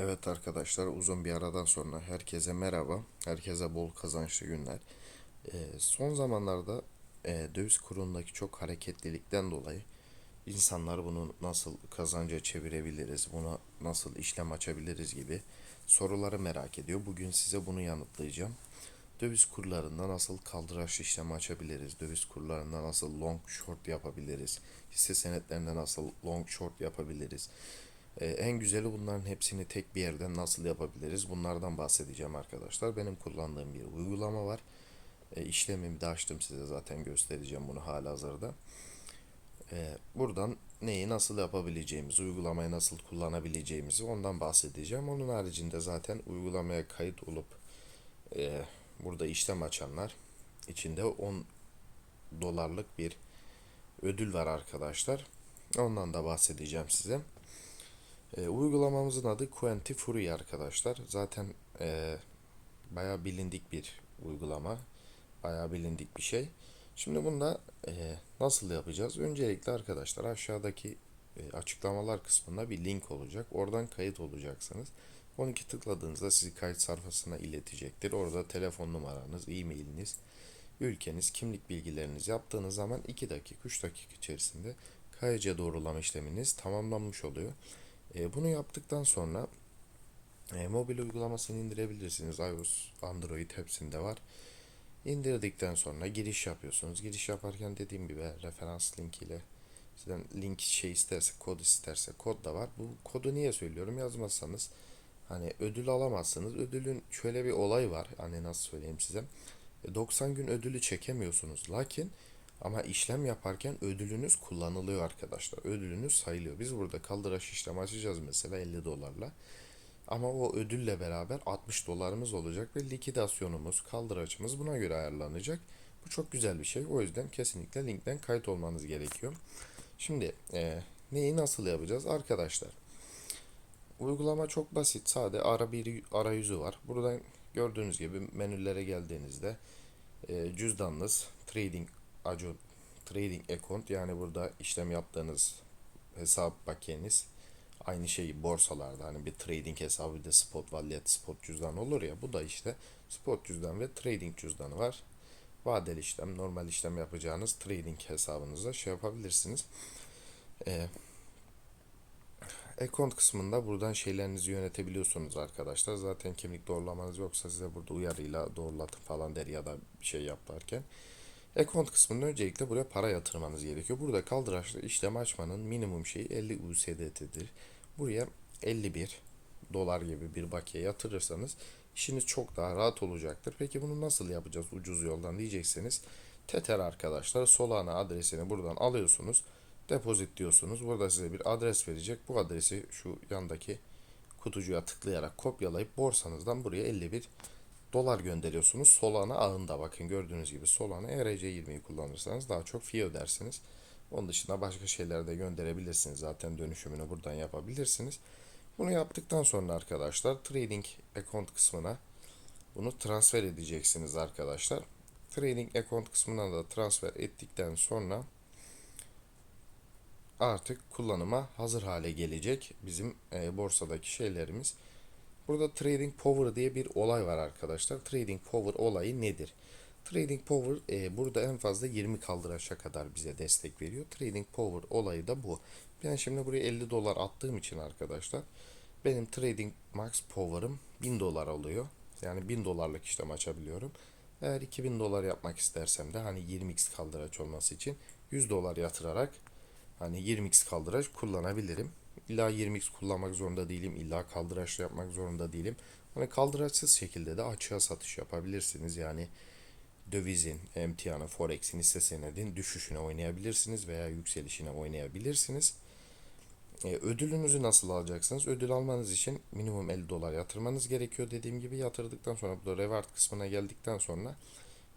Evet arkadaşlar uzun bir aradan sonra herkese merhaba. Herkese bol kazançlı günler. Ee, son zamanlarda e, döviz kurundaki çok hareketlilikten dolayı insanlar bunu nasıl kazanca çevirebiliriz, buna nasıl işlem açabiliriz gibi soruları merak ediyor. Bugün size bunu yanıtlayacağım. Döviz kurlarında nasıl kaldıraç işlemi açabiliriz? Döviz kurlarında nasıl long short yapabiliriz? Hisse senetlerinde nasıl long short yapabiliriz? Ee, en güzeli bunların hepsini tek bir yerden nasıl yapabiliriz? Bunlardan bahsedeceğim arkadaşlar. Benim kullandığım bir uygulama var. E, işlemimi de açtım size zaten göstereceğim bunu halihazırda. E, buradan neyi nasıl yapabileceğimizi, uygulamayı nasıl kullanabileceğimizi ondan bahsedeceğim. Onun haricinde zaten uygulamaya kayıt olup e, burada işlem açanlar içinde 10 dolarlık bir ödül var arkadaşlar. Ondan da bahsedeceğim size. E, uygulamamızın adı Quanti Fury arkadaşlar. Zaten e, bayağı bilindik bir uygulama. Bayağı bilindik bir şey. Şimdi bunda e, nasıl yapacağız? Öncelikle arkadaşlar aşağıdaki e, açıklamalar kısmında bir link olacak. Oradan kayıt olacaksınız. 12 tıkladığınızda sizi kayıt sayfasına iletecektir. Orada telefon numaranız, e-mailiniz, ülkeniz, kimlik bilgilerinizi yaptığınız zaman 2 dakika, 3 dakika içerisinde KYC doğrulama işleminiz tamamlanmış oluyor. E, bunu yaptıktan sonra e, mobil uygulamasını indirebilirsiniz. iOS, Android hepsinde var. İndirdikten sonra giriş yapıyorsunuz. Giriş yaparken dediğim gibi referans linkiyle sizden link şey isterse, kod isterse kod da var. Bu kodu niye söylüyorum? Yazmazsanız hani ödül alamazsınız. Ödülün şöyle bir olay var. Hani nasıl söyleyeyim size? E, 90 gün ödülü çekemiyorsunuz. Lakin ama işlem yaparken ödülünüz kullanılıyor arkadaşlar. Ödülünüz sayılıyor. Biz burada kaldıraç işlem açacağız mesela 50 dolarla. Ama o ödülle beraber 60 dolarımız olacak ve likidasyonumuz, kaldıraçımız buna göre ayarlanacak. Bu çok güzel bir şey. O yüzden kesinlikle linkten kayıt olmanız gerekiyor. Şimdi e, neyi nasıl yapacağız arkadaşlar? Uygulama çok basit. Sade ara bir arayüzü var. Buradan gördüğünüz gibi menülere geldiğinizde e, cüzdanınız, trading Aco Trading Account yani burada işlem yaptığınız hesap bakiyeniz aynı şey borsalarda hani bir trading hesabı bir de spot wallet spot cüzdan olur ya bu da işte spot cüzdan ve trading cüzdanı var. Vadeli işlem, normal işlem yapacağınız trading hesabınıza şey yapabilirsiniz. Ee, account kısmında buradan şeylerinizi yönetebiliyorsunuz arkadaşlar. Zaten kimlik doğrulamanız yoksa size burada uyarıyla doğrulatın falan der ya da bir şey yaparken. Account kısmında öncelikle buraya para yatırmanız gerekiyor. Burada kaldıraçlı işlem açmanın minimum şeyi 50 USDT'dir. Buraya 51 dolar gibi bir bakiye yatırırsanız işiniz çok daha rahat olacaktır. Peki bunu nasıl yapacağız ucuz yoldan diyecekseniz Tether arkadaşlar Solana adresini buradan alıyorsunuz. Depozit diyorsunuz. Burada size bir adres verecek. Bu adresi şu yandaki kutucuğa tıklayarak kopyalayıp borsanızdan buraya 51 dolar gönderiyorsunuz. Solana ağında bakın gördüğünüz gibi Solana ERC20'yi kullanırsanız daha çok fee ödersiniz. Onun dışında başka şeyler de gönderebilirsiniz. Zaten dönüşümünü buradan yapabilirsiniz. Bunu yaptıktan sonra arkadaşlar trading account kısmına bunu transfer edeceksiniz arkadaşlar. Trading account kısmına da transfer ettikten sonra artık kullanıma hazır hale gelecek bizim e, borsadaki şeylerimiz. Burada trading power diye bir olay var arkadaşlar. Trading power olayı nedir? Trading power e, burada en fazla 20 kaldıraç'a kadar bize destek veriyor. Trading power olayı da bu. Ben şimdi buraya 50 dolar attığım için arkadaşlar benim trading max power'ım 1000 dolar oluyor. Yani 1000 dolarlık işlem açabiliyorum. Eğer 2000 dolar yapmak istersem de hani 20x kaldıraç olması için 100 dolar yatırarak hani 20x kaldıraç kullanabilirim. İlla 20x kullanmak zorunda değilim. İlla kaldıraçlı yapmak zorunda değilim. Hani kaldıraçsız şekilde de açığa satış yapabilirsiniz. Yani dövizin, emtianı, forex'in, hisse senedin düşüşüne oynayabilirsiniz veya yükselişine oynayabilirsiniz. E, ödülünüzü nasıl alacaksınız? Ödül almanız için minimum 50 dolar yatırmanız gerekiyor. Dediğim gibi yatırdıktan sonra burada reward kısmına geldikten sonra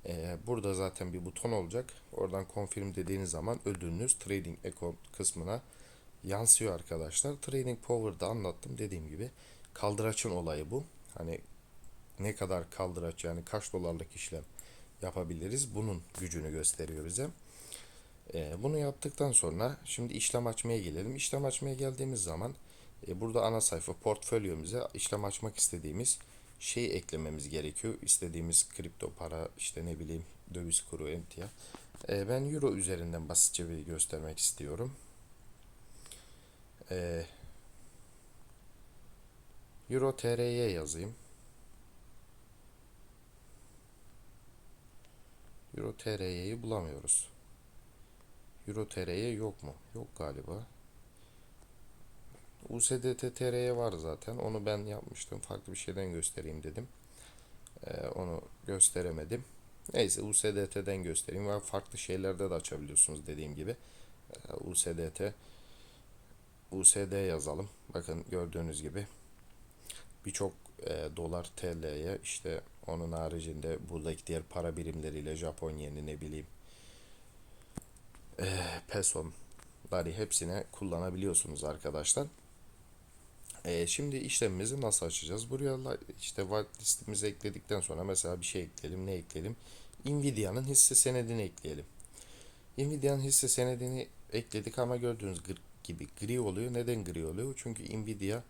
e, burada zaten bir buton olacak. Oradan confirm dediğiniz zaman ödülünüz trading account kısmına yansıyor arkadaşlar. Trading Power'da anlattım dediğim gibi. Kaldıraçın olayı bu. Hani ne kadar kaldıraç yani kaç dolarlık işlem yapabiliriz. Bunun gücünü gösteriyor bize. Ee, bunu yaptıktan sonra şimdi işlem açmaya gelelim. İşlem açmaya geldiğimiz zaman E, burada ana sayfa portföyümüze işlem açmak istediğimiz şey eklememiz gerekiyor. İstediğimiz kripto para işte ne bileyim döviz kuru emtia. E, ben euro üzerinden basitçe bir göstermek istiyorum. E, euro TR'ye yazayım. Euro TR'yi bulamıyoruz. Euro TR'ye yok mu? Yok galiba. USDT TR'ye var zaten. Onu ben yapmıştım. Farklı bir şeyden göstereyim dedim. Ee, onu gösteremedim. Neyse USDT'den göstereyim. Ve farklı şeylerde de açabiliyorsunuz dediğim gibi. Ee, USDT USD yazalım. Bakın gördüğünüz gibi birçok e, dolar TL'ye işte onun haricinde buradaki diğer para birimleriyle Japon yeni ne bileyim e, pesoları hepsine kullanabiliyorsunuz arkadaşlar. E, şimdi işlemimizi nasıl açacağız? Buraya işte whitelistimizi ekledikten sonra mesela bir şey ekleyelim. Ne ekleyelim? Nvidia'nın hisse senedini ekleyelim. Nvidia'nın hisse senedini ekledik ama gördüğünüz gibi gri oluyor. Neden gri oluyor? Çünkü Nvidia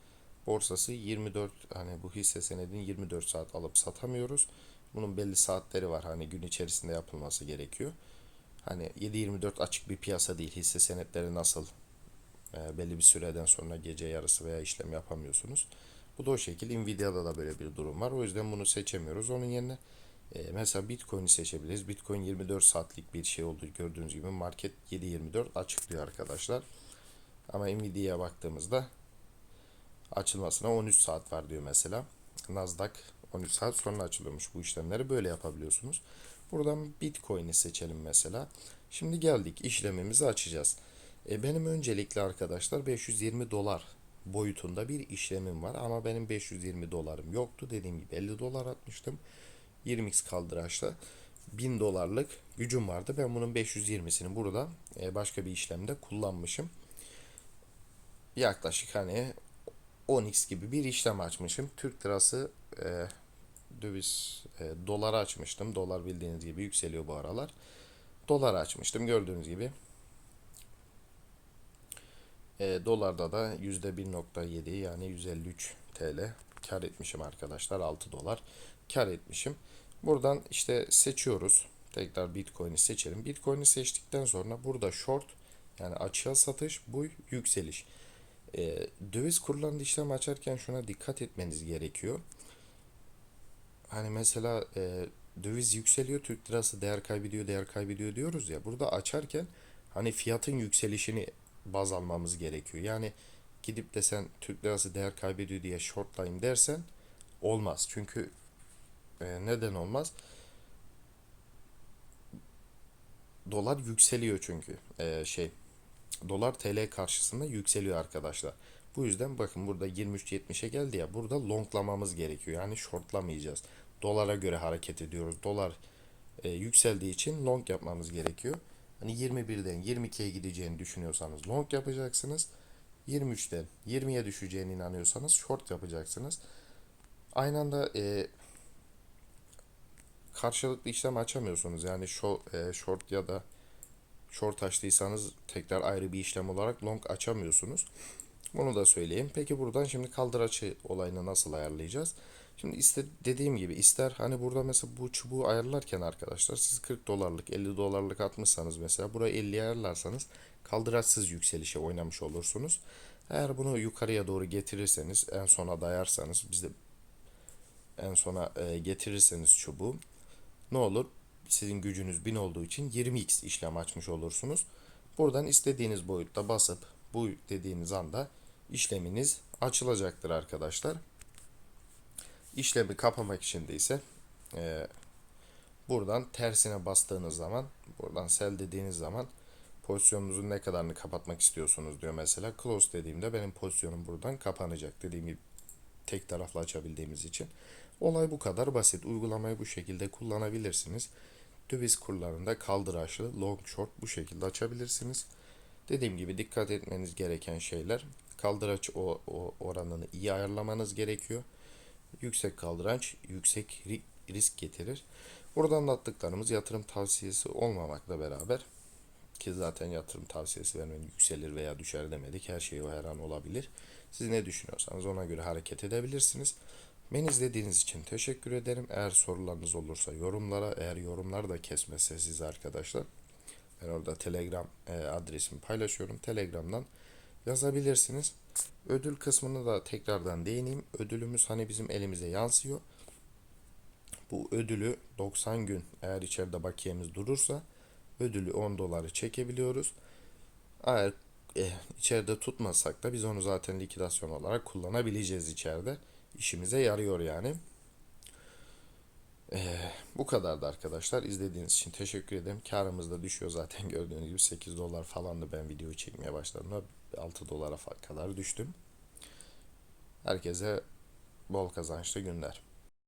borsası 24 hani bu hisse senedini 24 saat alıp satamıyoruz. Bunun belli saatleri var. Hani gün içerisinde yapılması gerekiyor. Hani 7-24 açık bir piyasa değil. Hisse senetleri nasıl e, belli bir süreden sonra gece yarısı veya işlem yapamıyorsunuz. Bu da o şekil. Nvidia'da da böyle bir durum var. O yüzden bunu seçemiyoruz. Onun yerine e, mesela Bitcoin'i seçebiliriz. Bitcoin 24 saatlik bir şey olduğu gördüğünüz gibi market 7-24 açıklıyor arkadaşlar. Ama Nvidia'ya baktığımızda açılmasına 13 saat var diyor mesela. Nasdaq 13 saat sonra açılıyormuş. Bu işlemleri böyle yapabiliyorsunuz. Buradan Bitcoin'i seçelim mesela. Şimdi geldik işlemimizi açacağız. E, benim öncelikle arkadaşlar 520 dolar boyutunda bir işlemim var ama benim 520 dolarım yoktu. Dediğim gibi 50 dolar atmıştım. 20x kaldıraçla 1000 dolarlık gücüm vardı. Ben bunun 520'sini burada e, başka bir işlemde kullanmışım. Yaklaşık hani 10x gibi bir işlem açmışım. Türk lirası e, döviz e, doları açmıştım. Dolar bildiğiniz gibi yükseliyor bu aralar. Dolar açmıştım gördüğünüz gibi. E, dolarda da %1.7 yani 153 TL kar etmişim arkadaşlar 6 dolar kar etmişim. Buradan işte seçiyoruz. Tekrar Bitcoin'i seçelim. Bitcoin'i seçtikten sonra burada short yani açığa satış bu yükseliş. E, döviz kurlarında işlem açarken şuna dikkat etmeniz gerekiyor. Hani mesela e, döviz yükseliyor, Türk lirası değer kaybediyor, değer kaybediyor diyoruz ya. Burada açarken hani fiyatın yükselişini baz almamız gerekiyor. Yani gidip de sen Türk lirası değer kaybediyor diye shortlayayım dersen olmaz. Çünkü e, neden olmaz? Dolar yükseliyor çünkü. E, şey dolar TL karşısında yükseliyor arkadaşlar. Bu yüzden bakın burada 23.70'e geldi ya burada longlamamız gerekiyor. Yani shortlamayacağız. Dolara göre hareket ediyoruz. Dolar e, yükseldiği için long yapmamız gerekiyor. Hani 21'den 22'ye gideceğini düşünüyorsanız long yapacaksınız. 23'ten 20'ye düşeceğine inanıyorsanız short yapacaksınız. Aynı anda e, karşılıklı işlem açamıyorsunuz. Yani short, e, short ya da short açtıysanız tekrar ayrı bir işlem olarak long açamıyorsunuz. Bunu da söyleyeyim. Peki buradan şimdi kaldıraçı olayını nasıl ayarlayacağız? Şimdi iste, dediğim gibi ister hani burada mesela bu çubuğu ayarlarken arkadaşlar siz 40 dolarlık 50 dolarlık atmışsanız mesela buraya 50 ayarlarsanız kaldıraçsız yükselişe oynamış olursunuz. Eğer bunu yukarıya doğru getirirseniz en sona dayarsanız bizde en sona e, getirirseniz çubuğu ne olur? Sizin gücünüz 1000 olduğu için 20x işlem açmış olursunuz. Buradan istediğiniz boyutta basıp bu dediğiniz anda işleminiz açılacaktır arkadaşlar. İşlemi kapamak için de ise e, buradan tersine bastığınız zaman buradan sell dediğiniz zaman pozisyonunuzun ne kadarını kapatmak istiyorsunuz diyor mesela. Close dediğimde benim pozisyonum buradan kapanacak. Dediğim gibi tek taraflı açabildiğimiz için. Olay bu kadar basit. Uygulamayı bu şekilde kullanabilirsiniz. Döviz kurlarında kaldıraçlı long short bu şekilde açabilirsiniz. Dediğim gibi dikkat etmeniz gereken şeyler kaldıraç o, o oranını iyi ayarlamanız gerekiyor. Yüksek kaldıraç yüksek risk getirir. Burada anlattıklarımız yatırım tavsiyesi olmamakla beraber ki zaten yatırım tavsiyesi vermenin yükselir veya düşer demedik. Her şey o her an olabilir. Siz ne düşünüyorsanız ona göre hareket edebilirsiniz. Beni izlediğiniz için teşekkür ederim. Eğer sorularınız olursa yorumlara, eğer yorumlar da kesmezse siz arkadaşlar. Ben orada Telegram e, adresimi paylaşıyorum. Telegram'dan yazabilirsiniz. Ödül kısmını da tekrardan değineyim. Ödülümüz hani bizim elimize yansıyor. Bu ödülü 90 gün eğer içeride bakiyemiz durursa ödülü 10 doları çekebiliyoruz. Eğer e, içeride tutmasak da biz onu zaten likidasyon olarak kullanabileceğiz içeride. İşimize yarıyor yani. Ee, bu kadardı arkadaşlar. İzlediğiniz için teşekkür ederim. Karımız da düşüyor zaten gördüğünüz gibi 8 dolar falandı ben videoyu çekmeye başladığımda 6 dolara kadar düştüm. Herkese bol kazançlı günler.